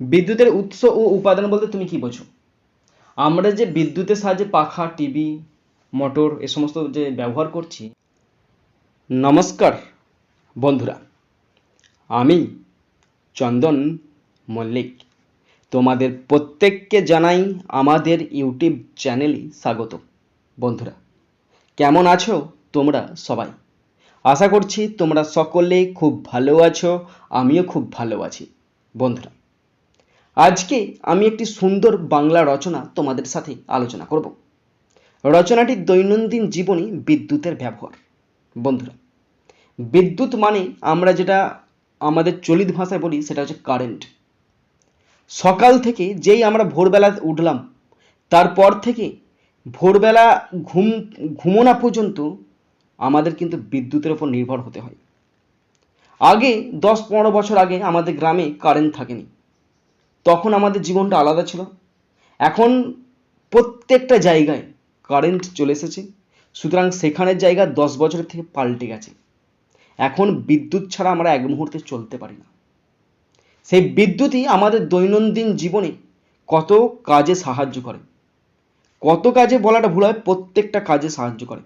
বিদ্যুতের উৎস ও উপাদান বলতে তুমি কি বোঝো? আমরা যে বিদ্যুতের সাহায্যে পাখা, টিভি, মোটর এ সমস্ত যে ব্যবহার করছি, নমস্কার বন্ধুরা। আমি চন্দন মল্লিক। তোমাদের প্রত্যেককে জানাই আমাদের ইউটিউব চ্যানেলে স্বাগত। বন্ধুরা, কেমন আছো তোমরা সবাই? আশা করছি তোমরা সকলে খুব ভালো আছো, আমিও খুব ভালো আছি। বন্ধুরা আজকে আমি একটি সুন্দর বাংলা রচনা তোমাদের সাথে আলোচনা করব। রচনাটি দৈনন্দিন জীবনে বিদ্যুতের ব্যবহার। বন্ধুরা, বিদ্যুৎ মানে আমরা যেটা আমাদের চলিত ভাষায় বলি সেটা হচ্ছে কারেন্ট। সকাল থেকে যেই আমরা ভোরবেলা উঠলাম, তারপর থেকে ভোরবেলা ঘুম, ঘুমোনা পর্যন্ত আমাদের কিন্তু বিদ্যুতের ওপর নির্ভর হতে হয়। আগে দশ পনেরো বছর আগে আমাদের গ্রামে কারেন্ট থাকেনি। তখন আমাদের জীবনটা আলাদা ছিল। এখন প্রত্যেকটা জায়গায় কারেন্ট চলে এসেছে। সুতরাং সেখানের জায়গা দশ বছরের থেকে পাল্টে গেছে। এখন বিদ্যুৎ ছাড়া আমরা এক মুহূর্তে চলতে পারি না। সেই বিদ্যুৎই আমাদের দৈনন্দিন জীবনে কত কাজে সাহায্য করে। কত কাজে বলাটা ভুল হয়, প্রত্যেকটা কাজে সাহায্য করে।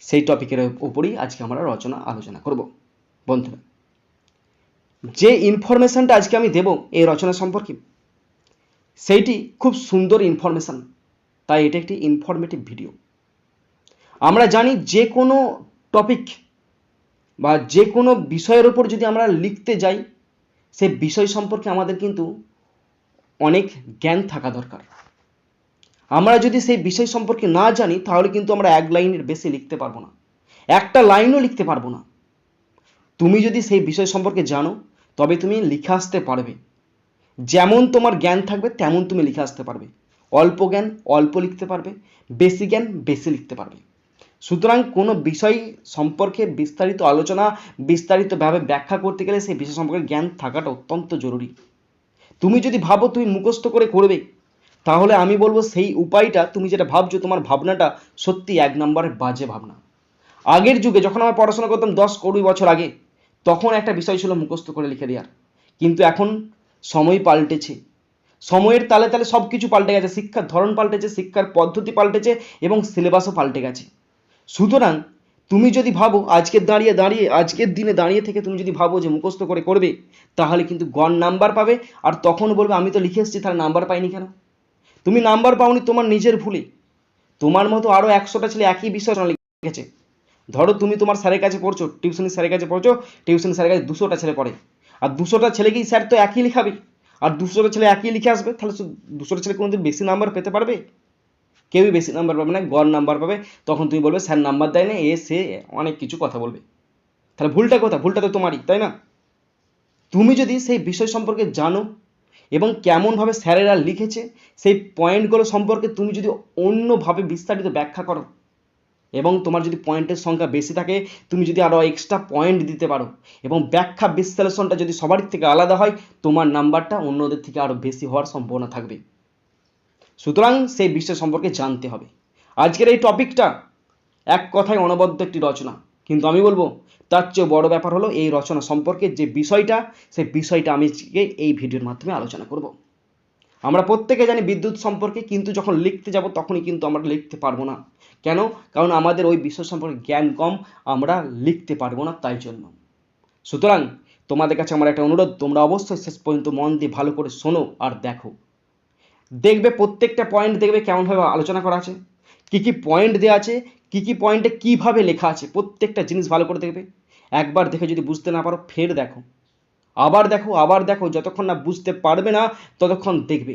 সেই টপিকের উপরেই আজকে আমরা রচনা আলোচনা করব। বন্ধুরা যে ইনফরমেশনটা আজকে আমি দেব এই রচনা সম্পর্কে, সেইটি খুব সুন্দর ইনফরমেশন তাই এটা একটি ইনফরমেটিভ ভিডিও আমরা জানি যে কোনো টপিক বা যে কোনো বিষয়ের ওপর যদি আমরা লিখতে যাই, সে বিষয় সম্পর্কে আমাদের কিন্তু অনেক জ্ঞান থাকা দরকার। আমরা যদি সেই বিষয় সম্পর্কে না জানি, তাহলে কিন্তু আমরা এক লাইনের বেশি লিখতে পারব না। একটা লাইনও লিখতে পারব না। তুমি যদি সেই বিষয় সম্পর্কে জানো তবে তুমি লিখে আসতে পারবে। যেমন তোমার জ্ঞান থাকবে, তেমন তুমি লিখে আসতে পারবে। অল্প জ্ঞান, অল্প লিখতে পারবে। বেশি জ্ঞান, বেশি লিখতে পারবে। সুতরাং কোনো বিষয় সম্পর্কে বিস্তারিত আলোচনা, বিস্তারিতভাবে ব্যাখ্যা করতে গেলে সেই বিষয় সম্পর্কে জ্ঞান থাকাটা অত্যন্ত জরুরি। তুমি যদি ভাবো তুমি মুখস্থ করে করবে, তাহলে আমি বলব সেই উপায়টা তুমি যেটা ভাবছ, তোমার ভাবনাটা সত্যি এক নম্বরের বাজে ভাবনা। আগের যুগে যখন আমরা পড়াশোনা করতাম দশ কুড়ি বছর আগে তখন একটা বিষয় ছিল মুখস্থ করে লিখে দেওয়ার কিন্তু এখন সময় পাল্টেছে। সময়ের তালে তালে সব কিছু পাল্টে গেছে। শিক্ষার ধরন পাল্টেছে, শিক্ষার পদ্ধতি পাল্টেছে এবং সিলেবাসও পাল্টে গেছে। সুতরাং তুমি যদি ভাবো আজকের দাঁড়িয়ে দাঁড়িয়ে, আজকের দিনে দাঁড়িয়ে থেকে তুমি যদি ভাবো যে মুখস্থ করে করবে, তাহলে কিন্তু গন নাম্বার পাবে আর তখন বলবে, আমি তো লিখে এসেছি, তাহলে নাম্বার পাইনি কেন? তুমি নাম্বার পাওনি তোমার নিজের ভুলে। তোমার মতো আরও একশোটা ছেলে একই বিষয় লিখেছে। ধরো তুমি তোমার স্যারের কাছে পড়ছো টিউশনি স্যারের কাছে পড়ছো টিউশনি স্যারের কাছে দুশোটা ছেলে পড়ে। আর দুশোটা ছেলেকেই স্যার তো একই লিখাবে। আর দুশোটা ছেলে একই লিখে আসবে, তাহলে দুশোটা ছেলে কোনোদিন বেশি নাম্বার পেতে পারবে? কেউই বেশি নাম্বার পাবে না, গড় নাম্বার পাবে। তখন তুমি বলবে, স্যার নাম্বার দেয় না, এ, সে অনেক কিছু কথা বলবে। তাহলে ভুলটা কথা ভুলটা তো তোমারই, তাই না? তুমি যদি সেই বিষয় সম্পর্কে জানো এবং কেমনভাবে স্যারেরা লিখেছে, সেই পয়েন্টগুলো সম্পর্কে তুমি যদি অন্যভাবে বিস্তারিত ব্যাখ্যা করো এবং তোমার যদি পয়েন্টের সংখ্যা বেশি থাকে, তুমি যদি আরও এক্সট্রা পয়েন্ট দিতে পারো এবং ব্যাখ্যা বিশ্লেষণটা যদি সবার থেকে আলাদা হয়, তোমার নাম্বারটা অন্যদের থেকে আরও বেশি হওয়ার সম্ভাবনা থাকবে। সুতরাং সেই বিষয় সম্পর্কে জানতে হবে। আজকের এই টপিকটা এক কথায় অনবদ্য একটি রচনা। কিন্তু আমি বলব, তার চেয়েও বড় ব্যাপার হলো এই রচনা সম্পর্কে যে বিষয়টা, সেই বিষয়টা আমি এই ভিডিওর মাধ্যমে আলোচনা করব। আমরা প্রত্যেকে জানি বিদ্যুৎ সম্পর্কে, কিন্তু যখন লিখতে যাব, তখনই কিন্তু আমরা লিখতে পারব না। কেন? কারণ আমাদের ওই বিষয় সম্পর্কে জ্ঞান কম, আমরা লিখতে পারব না তাই জন্য। সুতরাং তোমাদের কাছে আমার একটা অনুরোধ, তোমরা অবশ্যই শেষ পর্যন্ত মন দিয়ে ভালো করে শোনো আর দেখো। দেখবে প্রত্যেকটা পয়েন্ট দেখবে কেমনভাবে আলোচনা করা আছে, কী কী পয়েন্ট দেওয়া আছে, কী কী পয়েন্টে কীভাবে লেখা আছে, প্রত্যেকটা জিনিস ভালো করে দেখবে। একবার দেখে যদি বুঝতে না পারো, ফের দেখো। আবার দেখো আবার দেখো, যতক্ষণ না বুঝতে পারবে না, ততক্ষণ দেখবে।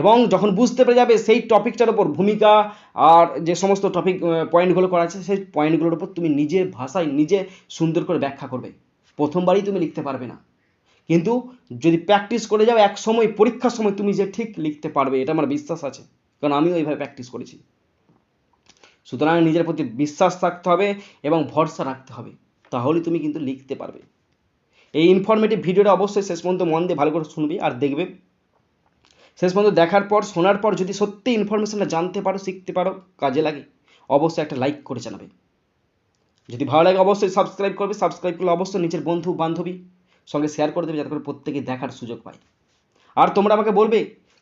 এবং যখন বুঝতে পেরে যাবে সেই টপিকটার ওপর ভূমিকা আর যে সমস্ত টপিক পয়েন্টগুলো করা আছে, সেই পয়েন্টগুলোর উপর তুমি নিজের ভাষায় নিজে সুন্দর করে ব্যাখ্যা করবে। প্রথমবারই তুমি লিখতে পারবে না। কিন্তু যদি প্র্যাকটিস করে যাও, এক সময়, পরীক্ষার সময় তুমি যে ঠিক লিখতে পারবে, এটা আমার বিশ্বাস আছে। কারণ আমিও এইভাবে প্র্যাকটিস করেছি। সুতরাং নিজের প্রতি বিশ্বাস রাখতে হবে এবং ভরসা রাখতে হবে। তাহলে তুমি কিন্তু লিখতে পারবে। এই ইনফরমেটিভ ভিডিওটা অবশ্যই শেষ পর্যন্ত মন দিয়ে ভালো করে শুনবে আর দেখবে। শেষ পর্যন্ত দেখার পর, শোনার পর যদি সত্যি ইনফরমেশনটা জানতে পারো, শিখতে পারো, কাজে লাগে, অবশ্যই একটা লাইক করে জানাবে। যদি ভালো লাগে অবশ্যই সাবস্ক্রাইব করবে সাবস্ক্রাইব করলে অবশ্যই নিজের বন্ধু, বান্ধবী সঙ্গে শেয়ার করে দেবে, যাতে করে প্রত্যেকে দেখার সুযোগ পায়। আর তোমরা আমাকে বলবে,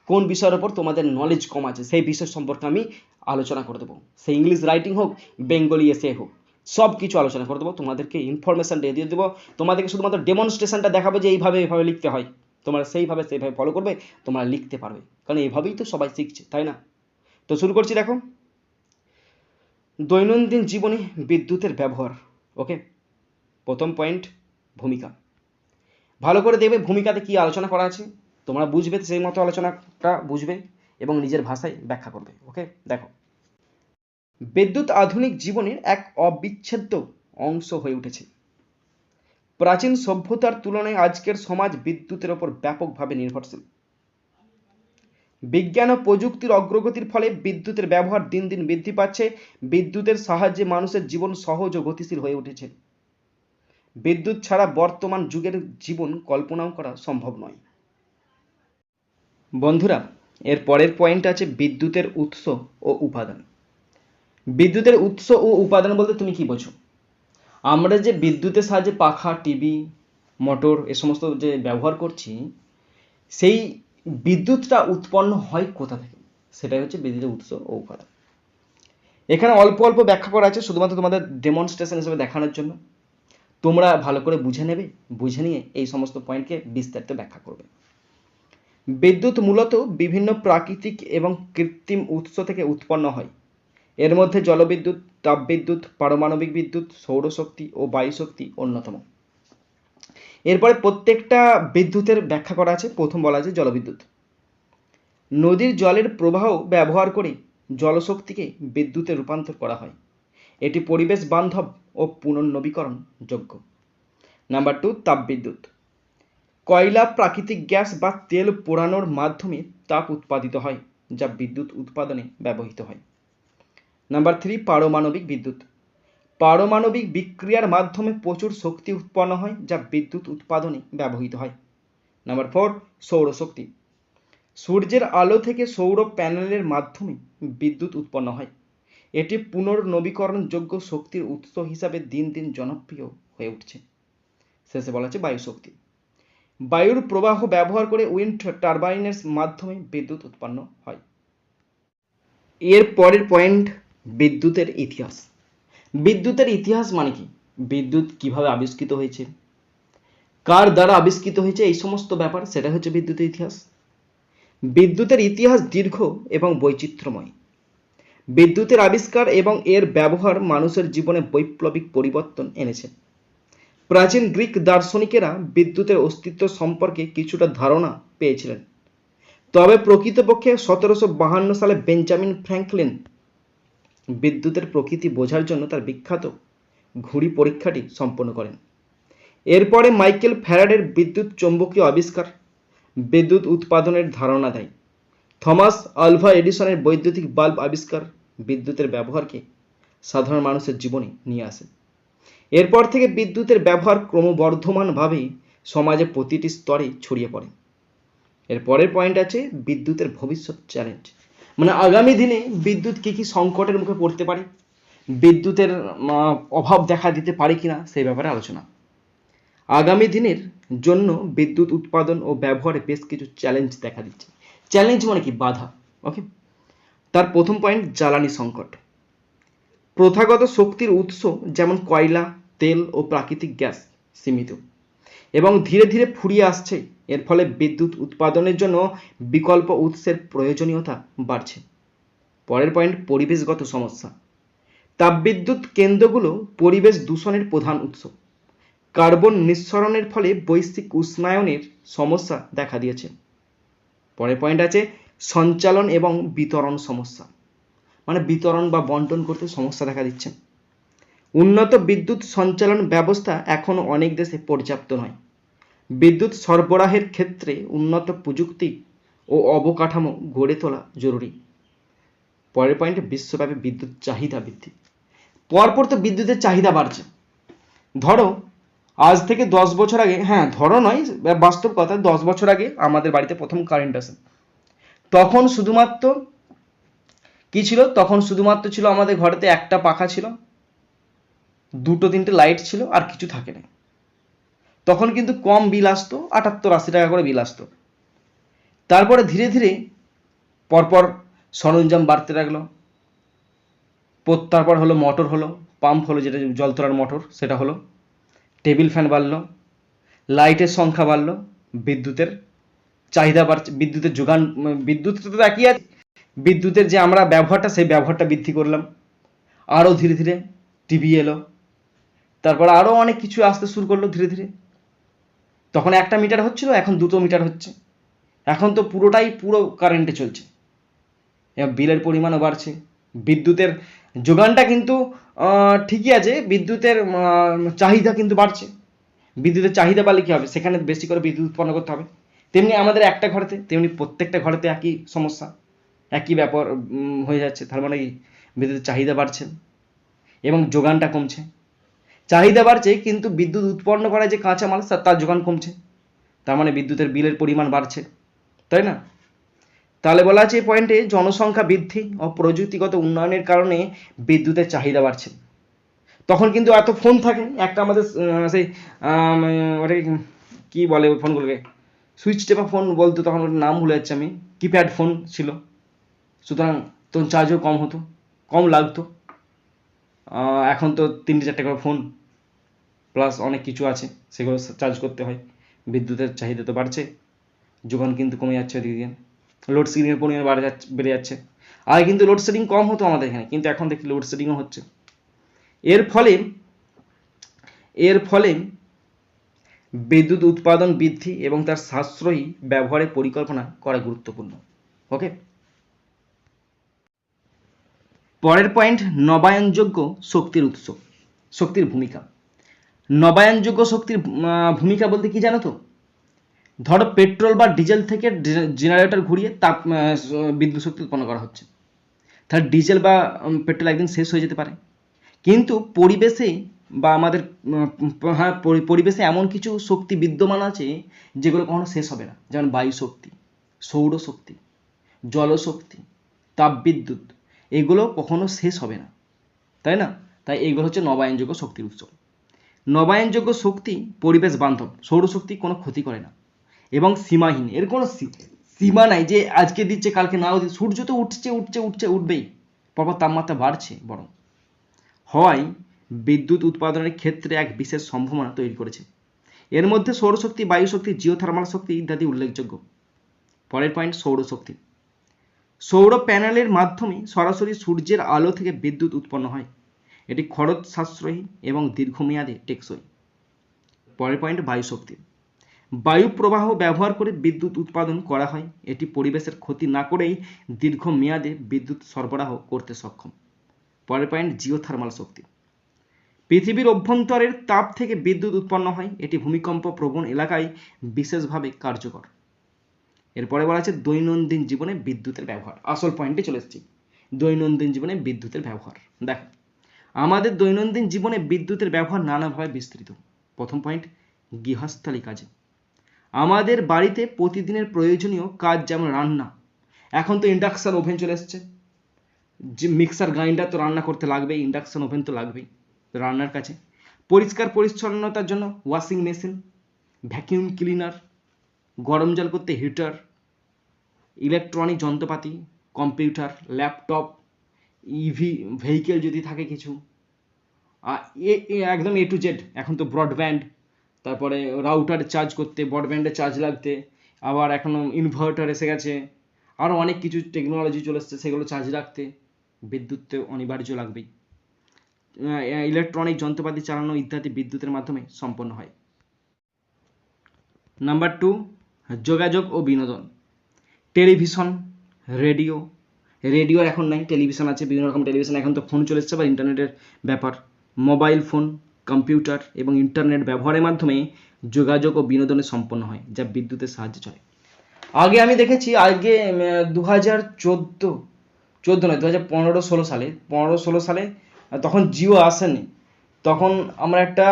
কোন বিষয়ের ওপর তোমাদের নলেজ কম আছে? সেই বিষয় সম্পর্কে আমি আলোচনা করে দেবো। সে ইংলিশ রাইটিং হোক বেঙ্গলি এসে হোক সব কিছু আলোচনা করে দেবো। তোমাদেরকে ইনফরমেশান দিয়ে দিয়ে দেবো। তোমাদেরকে শুধুমাত্র ডেমনস্ট্রেশনটা দেখাবো যে এইভাবে এইভাবে লিখতে হয়। তোমরা সেইভাবে সেইভাবে ফলো করবে, তোমরা লিখতে পারবে। কারণ এভাবেই তো সবাই শিখছে, তাই না? তো শুরু করছি দেখো। দৈনন্দিন জীবনে বিদ্যুতের ব্যবহার ওকে প্রথম পয়েন্ট ভূমিকা। ভালো করে দেখবে ভূমিকাতে কি আলোচনা করা আছে। তোমরা বুঝবে সেই মতো আলোচনাটা বুঝবে এবং নিজের ভাষায় ব্যাখ্যা করবে ওকে দেখো। বিদ্যুৎ আধুনিক জীবনের এক অবিচ্ছেদ্য অংশ হয়ে উঠেছে। প্রাচীন সভ্যতার তুলনায় আজকের সমাজ বিদ্যুতের ওপর ব্যাপকভাবে নির্ভরশীল। বিজ্ঞান ও প্রযুক্তির অগ্রগতির ফলে বিদ্যুতের ব্যবহার দিন দিন বৃদ্ধি পাচ্ছে, বিদ্যুতের সাহায্যে মানুষের জীবন সহজ ও গতিশীল হয়ে উঠেছে। বিদ্যুৎ ছাড়া বর্তমান যুগের জীবন কল্পনাও করা সম্ভব নয়। বন্ধুরা, এর পরের পয়েন্ট আছে বিদ্যুতের উৎস ও উপাদান। বিদ্যুতের উৎস ও উপাদান বলতে তুমি কি বোঝো? আমরা যে বিদ্যুতের সাহায্যে পাখা, টিভি, মোটর এ সমস্ত যে ব্যবহার করছি, সেই বিদ্যুৎটা উৎপন্ন হয় কোথা থেকে? সেটাই হচ্ছে বিদ্যুতের উৎস ও উপাদান। এখানে অল্প অল্প ব্যাখ্যা করা আছে শুধুমাত্র তোমাদের ডেমনস্ট্রেশন হিসেবে দেখানোর জন্য। তোমরা ভালো করে বুঝে নেবে, বুঝে নিয়ে এই সমস্ত পয়েন্টকে বিস্তারিত ব্যাখ্যা করবে। বিদ্যুৎ মূলত বিভিন্ন প্রাকৃতিক এবং কৃত্রিম উৎস থেকে উৎপন্ন হয়। এর মধ্যে জলবিদ্যুৎ তাপবিদ্যুৎ, পারমাণবিক বিদ্যুৎ, সৌরশক্তি ও বায়ুশক্তি অন্যতম। এরপরে প্রত্যেকটা বিদ্যুতের ব্যাখ্যা করা আছে। প্রথম বলা আছে জলবিদ্যুৎ। নদীর জলের প্রবাহ ব্যবহার করে জলশক্তিকে বিদ্যুতে রূপান্তর করা হয়। এটি পরিবেশ বান্ধব ও পুনর্নবীকরণ যোগ্য। নাম্বার টু, তাপবিদ্যুৎ। কয়লা, প্রাকৃতিক গ্যাস বা তেল পোড়ানোর মাধ্যমে তাপ উৎপাদিত হয়, যা বিদ্যুৎ উৎপাদনে ব্যবহৃত হয়। নাম্বার থ্রি পারমাণবিক বিদ্যুৎ। পারমাণবিক বিক্রিয়ার মাধ্যমে প্রচুর শক্তি উৎপন্ন হয়, যা বিদ্যুৎ উৎপাদনে ব্যবহৃত হয়। নাম্বার ফোর সৌরশক্তি। সূর্যের আলো থেকে সৌর প্যানেলের মাধ্যমে বিদ্যুৎ উৎপন্ন হয়। এটি পুনর্নবীকরণযোগ্য শক্তির উৎস হিসাবে দিন দিন জনপ্রিয় হয়ে উঠছে। শেষে বলা হচ্ছে বায়ু শক্তি বায়ুর প্রবাহ ব্যবহার করে উইন্ড টারবাইনের মাধ্যমে বিদ্যুৎ উৎপন্ন হয়। এর পরের পয়েন্ট বিদ্যুতের ইতিহাস। বিদ্যুতের ইতিহাস মানে কি? বিদ্যুৎ কীভাবে আবিষ্কৃত হয়েছে? কার দ্বারা আবিষ্কৃত হয়েছে এই সমস্ত ব্যাপার, সেটা হচ্ছে বিদ্যুতের ইতিহাস। বিদ্যুতের ইতিহাস দীর্ঘ এবং বৈচিত্র্যময়। বিদ্যুতের আবিষ্কার এবং এর ব্যবহার মানুষের জীবনে বৈপ্লবিক পরিবর্তন এনেছে। প্রাচীন গ্রিক দার্শনিকেরা বিদ্যুতের অস্তিত্ব সম্পর্কে কিছুটা ধারণা পেয়েছিলেন। তবে প্রকৃতপক্ষে সতেরোশো বাহান্ন সালে বেঞ্জামিন ফ্র্যাঙ্কলিন বিদ্যুতের প্রকৃতি বোঝার জন্য তার বিখ্যাত ঘুড়ি পরীক্ষাটি সম্পন্ন করেন। এরপরে মাইকেল ফ্যারাডের বিদ্যুৎ চৌম্বকীয় আবিষ্কার, বিদ্যুৎ উৎপাদনের ধারণা দেয়। থমাস আলভা এডিসনের বৈদ্যুতিক বাল্ব আবিষ্কার বিদ্যুতের ব্যবহারকে সাধারণ মানুষের জীবনে নিয়ে আসে। এরপর থেকে বিদ্যুতের ব্যবহার ক্রমবর্ধমানভাবে সমাজে প্রতিটি স্তরে ছড়িয়ে পড়ে। এর পরের পয়েন্ট আছে বিদ্যুতের ভবিষ্যৎ চ্যালেঞ্জ মানে আগামী দিনে বিদ্যুৎ কী কী সংকটের মুখে পড়তে পারে? বিদ্যুতের অভাব দেখা দিতে পারে কিনা সেই ব্যাপারে আলোচনা। আগামী দিনের জন্য বিদ্যুৎ উৎপাদন ও ব্যবহারে বেশ কিছু চ্যালেঞ্জ দেখা দিচ্ছে। চ্যালেঞ্জ মানে কি? বাধা ওকে তার প্রথম পয়েন্ট জ্বালানি সংকট। প্রথাগত শক্তির উৎস যেমন কয়লা, তেল ও প্রাকৃতিক গ্যাস সীমিত। এবং ধীরে ধীরে ফুরিয়ে আসছে এর ফলে বিদ্যুৎ উৎপাদনের জন্য বিকল্প উৎসের প্রয়োজনীয়তা বাড়ছে। পরের পয়েন্ট পরিবেশগত সমস্যা। তাপবিদ্যুৎ কেন্দ্রগুলো পরিবেশ দূষণের প্রধান উৎস। কার্বন নিঃসরণের ফলে বৈশ্বিক উষ্ণায়নের সমস্যা দেখা দিয়েছে। পরের পয়েন্ট আছে, সঞ্চালন এবং বিতরণ সমস্যা। মানে বিতরণ বা বন্টন করতে সমস্যা দেখা দিচ্ছে। উন্নত বিদ্যুৎ সঞ্চালন ব্যবস্থা এখনও অনেক দেশে পর্যাপ্ত নয়। বিদ্যুৎ সরবরাহের ক্ষেত্রে উন্নত প্রযুক্তি ও অবকাঠামো গড়ে তোলা জরুরি। পরের পয়েন্টে বিশ্বব্যাপী বিদ্যুৎ চাহিদা বৃদ্ধি। পরপর তো বিদ্যুতের চাহিদা বাড়ছে। ধরো, আজ থেকে দশ বছর আগে হ্যাঁ ধরো নয়, বাস্তব কথা, দশ বছর আগে আমাদের বাড়িতে প্রথম কারেন্ট আসে। তখন শুধুমাত্র কি ছিল? তখন শুধুমাত্র ছিল আমাদের ঘরেতে একটা পাখা ছিল, দুটো তিনটে লাইট ছিল, আর কিছু থাকে না তখন কিন্তু কম বিল আসতো, আটাত্তর, আশি টাকা করে বিল আসতো। তারপরে ধীরে ধীরে পরপর সরঞ্জাম বাড়তে লাগল। পর- তারপর হলো মোটর হলো, পাম্প হলো যেটা জল তোলার মোটর, সেটা হলো। টেবিল ফ্যান বাড়লো, লাইটের সংখ্যা বাড়লো, বিদ্যুতের চাহিদা বাড়ছে, বিদ্যুতের যোগান, বিদ্যুৎ তো একই আছে। বিদ্যুতের যে আমরা ব্যবহারটা, সেই ব্যবহারটা বৃদ্ধি করলাম। আরও ধীরে ধীরে টিভি এলো। তারপর আরও অনেক কিছু আসতে শুরু করল ধীরে ধীরে। তখন একটা মিটার হচ্ছিল, এখন দুটো মিটার হচ্ছে। এখন তো পুরোটাই পুরো কারেন্টে চলছে। এবার বিলের পরিমাণও বাড়ছে। বিদ্যুতের যোগানটা কিন্তু ঠিকই আছে, বিদ্যুতের চাহিদা কিন্তু বাড়ছে। বিদ্যুতের চাহিদা বাড়লে কী হবে? সেখানে বেশি করে বিদ্যুৎ উৎপন্ন করতে হবে। তেমনি আমাদের একটা ঘরেতে, তেমনি প্রত্যেকটা ঘরেতে একই সমস্যা, একই ব্যাপার হয়ে যাচ্ছে। তার মানে বিদ্যুতের চাহিদা বাড়ছে এবং যোগানটা কমছে। চাহিদা বাড়ছে, কিন্তু বিদ্যুৎ উৎপন্ন করা যে কাঁচামাল তার- যোগান কমছে। তার মানে বিদ্যুতের বিলের পরিমাণ বাড়ছে। তাই না? তাহলে বলা আছে এই পয়েন্টে জনসংখ্যা বৃদ্ধি ও প্রযুক্তিগত উন্নয়নের কারণে বিদ্যুতের চাহিদা বাড়ছে। তখন কিন্তু এত ফোন থাকে, একটা আমাদের সেই ওটা কি বলে ওই ফোনগুলোকে সুইচ টেপা ফোন বলতো, তখন ওটার নাম ভুলে যাচ্ছে আমি। কিপ্যাড ফোন ছিল। সুতরাং তখন চার্জও কম হতো, কম লাগতো। এখন তো তিনটে চারটে করে ফোন প্লাস অনেক কিছু আছে, সেগুলো চার্জ করতে হয়। বিদ্যুতের চাহিদা তো বাড়ছে, যোগান কিন্তু কমে যাচ্ছে ওদিকে লোডশেডিংয়ের পরিমাণ বাড়ে যাচ্ছে, বেড়ে যাচ্ছে। আগে কিন্তু লোডশেডিং কম হতো আমাদের এখানে, কিন্তু এখন দেখি লোডশেডিংও হচ্ছে। এর ফলে এর ফলে বিদ্যুৎ উৎপাদন বৃদ্ধি এবং তার সাশ্রয়ী ব্যবহারের পরিকল্পনা করা গুরুত্বপূর্ণ ওকে পরের পয়েন্ট নবায়নযোগ্য শক্তির উৎস, শক্তির ভূমিকা। নবায়নযোগ্য শক্তির ভূমিকা বলতে কি জানো তো? ধরো পেট্রোল বা ডিজেল থেকে জেনারেটর ঘুরিয়ে তাপ বিদ্যুৎ শক্তি উৎপন্ন করা হচ্ছে। তাহলে ডিজেল বা পেট্রোল একদিন শেষ হয়ে যেতে পারে। কিন্তু পরিবেশে বা আমাদের হ্যাঁ পরিবেশে এমন কিছু শক্তি বিদ্যমান আছে যেগুলো কখনো শেষ হবে না। যেমন বায়ু শক্তি সৌরশক্তি জলশক্তি তাপবিদ্যুৎ এগুলো কখনো শেষ হবে না। তাই না? তাই এগুলো হচ্ছে নবায়নযোগ্য শক্তির উৎস। নবায়নযোগ্য শক্তি পরিবেশ বান্ধব, সৌরশক্তি কোনো ক্ষতি করে না। এবং সীমাহীন, এর কোনো সীমা নাই যে আজকে দিচ্ছে, কালকে নাও দিচ্ছে। সূর্য তো উঠছে উঠছে উঠছে, উঠবেই। পরপর তাপমাত্রা বাড়ছে বরং। হওয়ায় বিদ্যুৎ উৎপাদনের ক্ষেত্রে এক বিশেষ সম্ভাবনা তৈরি করেছে। এর মধ্যে সৌরশক্তি, বায়ুশক্তি, জিওথার্মাল শক্তি ইত্যাদি উল্লেখযোগ্য। পরের পয়েন্ট, সৌরশক্তি। সৌর প্যানেলের মাধ্যমে সরাসরি সূর্যের আলো থেকে বিদ্যুৎ উৎপন্ন হয়। এটি খরচ সাশ্রয়ী এবং দীর্ঘমেয়াদে টেকসই। পরের পয়েন্ট বায়ু শক্তি বায়ু প্রবাহ ব্যবহার করে বিদ্যুৎ উৎপাদন করা হয়। এটি পরিবেশের ক্ষতি না করেই দীর্ঘমেয়াদে বিদ্যুৎ সরবরাহ করতে সক্ষম। পরের পয়েন্ট জিওথার্মাল শক্তি। পৃথিবীর অভ্যন্তরের তাপ থেকে বিদ্যুৎ উৎপন্ন হয়। এটি ভূমিকম্প প্রবণ এলাকায় বিশেষভাবে কার্যকর। এরপরে বলা আছে দৈনন্দিন জীবনে বিদ্যুতের ব্যবহার। আসল পয়েন্টে চলে এসেছি। দৈনন্দিন জীবনে বিদ্যুতের ব্যবহার। দেখো আমাদের দৈনন্দিন জীবনে বিদ্যুতের ব্যবহার নানাভাবে বিস্তৃত। প্রথম পয়েন্ট গৃহস্থালী কাজে আমাদের বাড়িতে প্রতিদিনের প্রয়োজনীয় কাজ যেমন রান্না, এখন তো ইন্ডাকশন ওভেন চলে এসছে। যে মিক্সার গ্রাইন্ডার তো রান্না করতে লাগবেই ইন্ডাকশন ওভেন তো লাগবেই রান্নার কাছে পরিষ্কার পরিচ্ছন্নতার জন্য ওয়াশিং মেশিন ভ্যাকিউম ক্লিনার গরম জল করতে হিটার ইলেকট্রনিক যন্ত্রপাতি কম্পিউটার ল্যাপটপ ইভি ভেহিকেল যদি থাকে কিছু একদম এ টু জেড এখন তো ব্রডব্যান্ড তারপরে রাউটার চার্জ করতে ব্রডব্যান্ডে চার্জ লাগতে, আবার এখনও ইনভার্টার এসে গেছে আরও অনেক কিছু টেকনোলজি চলে এসছে, সেগুলো চার্জ রাখতে, বিদ্যুৎ তো অনিবার্য লাগবেই। ইলেকট্রনিক যন্ত্রপাতি চালানো ইত্যাদি বিদ্যুতের মাধ্যমে সম্পন্ন হয়। নাম্বার টু যোগাযোগ ও বিনোদন। টেলিভিশন রেডিও রেডিও এখন নাই, টেলিভিশন আছে, বিভিন্ন রকম টেলিভিশন, এখন তো ফোন চলে এসছে বা ইন্টারনেটের ব্যাপার। মোবাইল ফোন কম্পিউটার এবং ইন্টারনেট ব্যবহারের মাধ্যমে যোগাযোগ ও বিনোদনে সম্পন্ন হয়, যা বিদ্যুতের সাহায্যে চলে। আগে আমি দেখেছি, আগে দু হাজার চোদ্দ চোদ্দ নয় দু হাজার পনেরো ষোলো সালে, পনেরো ষোলো সালে তখন জিও আসেনি। তখন আমরা একটা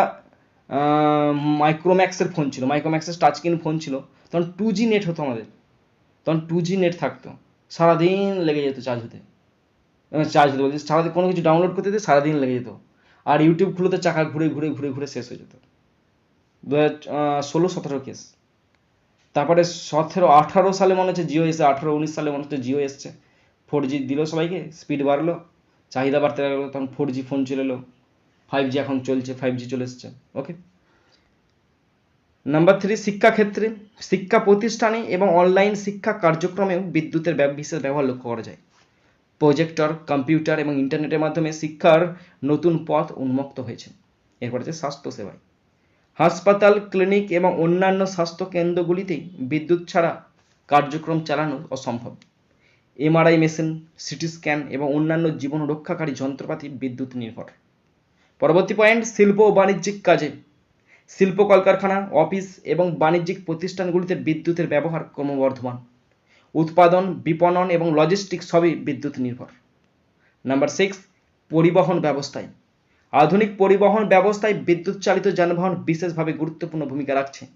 মাইক্রোম্যাক্সের ফোন ছিল, মাইক্রোম্যাক্সের টাচ স্ক্রিন ফোন ছিল। তখন টু জি নেট হতো আমাদের। তখন টু জি নেট থাকতো। সারাদিন লেগে যেত চার্জ হতে। চার্জ হতে বলছি সারাদিন কোনো কিছু ডাউনলোড করতে দিতে সারাদিন লেগে যেত। আর ইউটিউব খুলতে চাকা ঘুরে ঘুরে ঘুরে ঘুরে শেষ হয়ে যেত। দু হাজার ষোলো, সতেরো কেস তারপরে সতেরো, আঠারো সালে মনে হচ্ছে জিও এসে আঠারো, উনিশ সালে মনে হচ্ছে জিও এসছে। ফোর জি দিল সবাইকে স্পিড বাড়লো, চাহিদা বাড়তে লাগল, তখন ফোর জি ফোন চলে এলো। ফাইভ জি এখন চলছে ফাইভ জি চলে এসছে ওকে নাম্বার থ্রি শিক্ষাক্ষেত্রে শিক্ষা প্রতিষ্ঠানে এবং অনলাইন শিক্ষা কার্যক্রমেও বিদ্যুতের বিশেষ ব্যবহার লক্ষ্য করা যায়। প্রজেক্টর কম্পিউটার এবং ইন্টারনেটের মাধ্যমে শিক্ষার নতুন পথ উন্মুক্ত হয়েছে। এরপর আছে স্বাস্থ্যসেবায় হাসপাতাল ক্লিনিক এবং অন্যান্য স্বাস্থ্য কেন্দ্রগুলিতেই বিদ্যুৎ ছাড়া কার্যক্রম চালানো অসম্ভব। এমআরআই মেশিন সিটি স্ক্যান এবং অন্যান্য জীবন রক্ষাকারী যন্ত্রপাতি বিদ্যুৎ নির্ভর। পরবর্তী পয়েন্ট শিল্প ও বাণিজ্যিক কাজে। শিল্প কলকারখানা, অফিস এবং বাণিজ্যিক প্রতিষ্ঠানগুলিতে বিদ্যুতের ব্যবহার ক্রমবর্ধমান। উৎপাদন, বিপণন এবং লজিস্টিক সবই বিদ্যুৎ নির্ভর। নাম্বার সিক্স পরিবহন ব্যবস্থায়। আধুনিক পরিবহন ব্যবস্থায় বিদ্যুৎ চালিত যানবাহন বিশেষভাবে গুরুত্বপূর্ণ ভূমিকা রাখছে।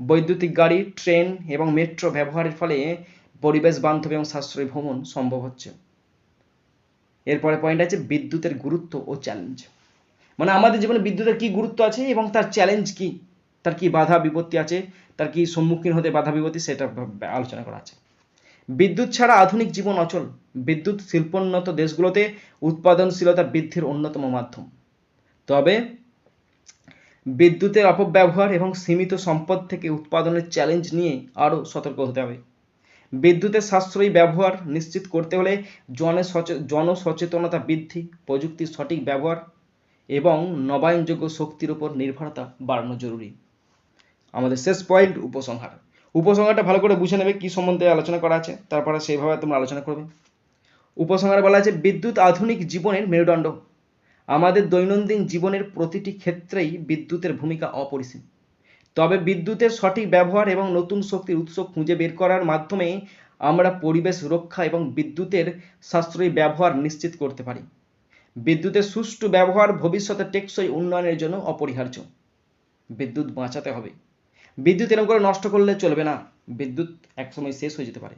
বৈদ্যুতিক গাড়ি, ট্রেন এবং মেট্রো ব্যবহারের ফলে পরিবেশ বান্ধব এবং সাশ্রয়ী ভ্রমণ সম্ভব হচ্ছে। এরপরে পয়েন্ট আছে বিদ্যুতের গুরুত্ব ও চ্যালেঞ্জ মানে আমাদের জীবনে বিদ্যুতের কি গুরুত্ব আছে এবং তার চ্যালেঞ্জ কি? তার কি বাধা বিপত্তি আছে? তার কি সম্মুখীন হতে বাধা বিপত্তি সেটা আলোচনা করা আছে। বিদ্যুৎ ছাড়া আধুনিক জীবন অচল। বিদ্যুৎ শিল্পোন্নত দেশগুলোতে উৎপাদনশীলতা বৃদ্ধির অন্যতম মাধ্যম। তবে বিদ্যুতের অপব্যবহার এবং সীমিত সম্পদ থেকে উৎপাদনের চ্যালেঞ্জ নিয়ে আরও সতর্ক হতে হবে। বিদ্যুতের সাশ্রয়ী ব্যবহার নিশ্চিত করতে হলে জনসচে জনসচেতনতা বৃদ্ধি, প্রযুক্তির সঠিক ব্যবহার এবং নবায়নযোগ্য শক্তির উপর নির্ভরতা বাড়ানো জরুরি। আমাদের শেষ পয়েন্ট, উপসংহার। উপসংহারটা ভালো করে বুঝে নেবে কি সম্বন্ধে আলোচনা করা আছে, তারপরে সেইভাবে তোমরা আলোচনা করবে। উপসংহারে বলা আছে, বিদ্যুৎ আধুনিক জীবনের মেরুদণ্ড। আমাদের দৈনন্দিন জীবনের প্রতিটি ক্ষেত্রেই বিদ্যুতের ভূমিকা অপরিসীম। তবে বিদ্যুতের সঠিক ব্যবহার এবং নতুন শক্তির উৎস খুঁজে বের করার মাধ্যমে আমরা পরিবেশ রক্ষা এবং বিদ্যুতের সাশ্রয়ী ব্যবহার নিশ্চিত করতে পারি। বিদ্যুতের সুষ্ঠু ব্যবহার ভবিষ্যতে টেকসই উন্নয়নের জন্য অপরিহার্য। বিদ্যুৎ বাঁচাতে হবে। বিদ্যুৎ এরকম করে নষ্ট করলে চলবে না। বিদ্যুৎ একসময় শেষ হয়ে যেতে পারে।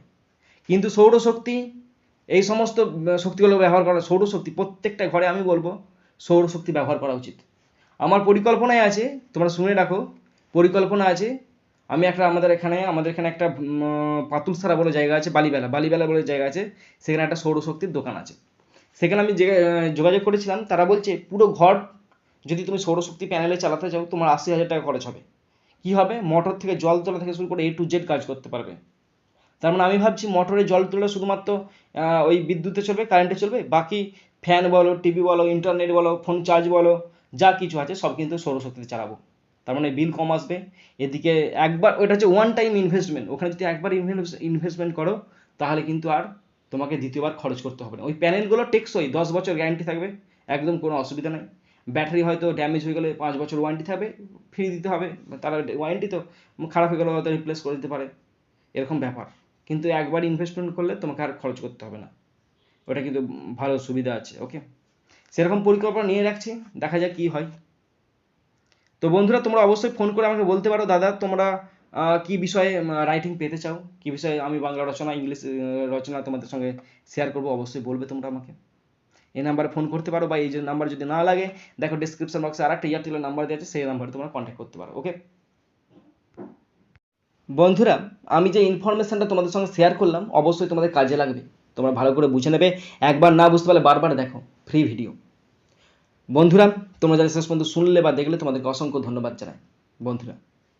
কিন্তু সৌরশক্তি, এই সমস্ত শক্তিগুলো ব্যবহার করা, সৌরশক্তি, প্রত্যেকটা ঘরে আমি বলব, সৌরশক্তি ব্যবহার করা উচিত। আমার পরিকল্পনায় আছে, তোমরা শুনে রাখো, পরিকল্পনা আছে, আমি একটা আমাদের এখানে আমাদের এখানে একটা পাতুলসারা বলে জায়গা আছে, বালিবেলা। বালিবেলা বলে জায়গা আছে, সেখানে একটা সৌরশক্তির দোকান আছে। সেখানে আমি যে যোগাযোগ করেছিলাম, তারা বলছে, পুরো ঘর যদি তুমি সৌরশক্তি প্যানেলে চালাতে চাও, তোমার আশি হাজার টাকা খরচ হবে। কি হবে? মোটর থেকে জল তোলা থেকে শুরু করে এ টু জেড কাজ করতে পারবে। তার মানে আমি ভাবছি মোটরে জল তুলে শুধুমাত্র ওই বিদ্যুতে চলবে কারেন্টে চলবে, বাকি ফ্যান বলো টিভি বলো ইন্টারনেট বলো ফোন চার্জ বলো, যা কিছু আছে, সব কিন্তু সৌরশক্তিতে চালাবো। তার মানে বিল কম আসবে। এদিকে একবার, ওইটা হচ্ছে ওয়ান টাইম ইনভেস্টমেন্ট ওখানে যদি একবার ইনভেস্টমেন্ট করো, তাহলে কিন্তু আর তোমাকে দ্বিতীয়বার খরচ করতে হবে না। ওই প্যানেলগুলো টেকসই, দশ বছর গ্যারান্টি থাকবে, একদম কোনো অসুবিধা নেই। ব্যাটারি হয়তো ড্যামেজ হয়ে গেলে পাঁচ বছর ওয়ারেন্টি থাকবে ফ্রি দিতে হবে, তারা ওয়ারেন্টি তো খারাপ হয়ে গেলে হয়তো রিপ্লেস করে দিতে পারে। এরকম ব্যাপার। কিন্তু একবার ইনভেস্টমেন্ট করলে তোমাকে আর খরচ করতে হবে না। ওটা কিন্তু ভালো সুবিধা আছে ওকে সেরকম পরিকল্পনা নিয়ে রাখছি, দেখা যাক কি হয়। তো বন্ধুরা, তোমরা অবশ্যই ফোন করে আমাকে বলতে পারো। দাদা, তোমরা কি বিষয়ে রাইটিং পেতে চাও? কি বিষয়ে আমি বাংলা রচনা, ইংলিশ রচনা তোমাদের সঙ্গে শেয়ার করব, অবশ্যই বলবে তোমরা আমাকে। এই নাম্বারে ফোন করতে পারো বা এই যে নাম্বার যদি না লাগে, দেখো ডিসক্রিপশন বক্সে আর একটা এয়ারটেলের নাম্বার দেওয়া আছে, সেই নাম্বারে তোমরা কন্ট্যাক্ট করতে পারো ওকে বন্ধুরা, আমি যে ইনফরমেশনটা তোমাদের সঙ্গে শেয়ার করলাম, অবশ্যই তোমাদের কাজে লাগবে। তোমরা ভালো করে বুঝে নেবে। একবার না বুঝতে পারলে বারবার দেখো ফ্রি ভিডিও বন্ধুরা, তোমরা যারা শেষ পর্যন্ত শুনলে বা দেখলে, তোমাদেরকে অসংখ্য ধন্যবাদ জানাই। বন্ধুরা।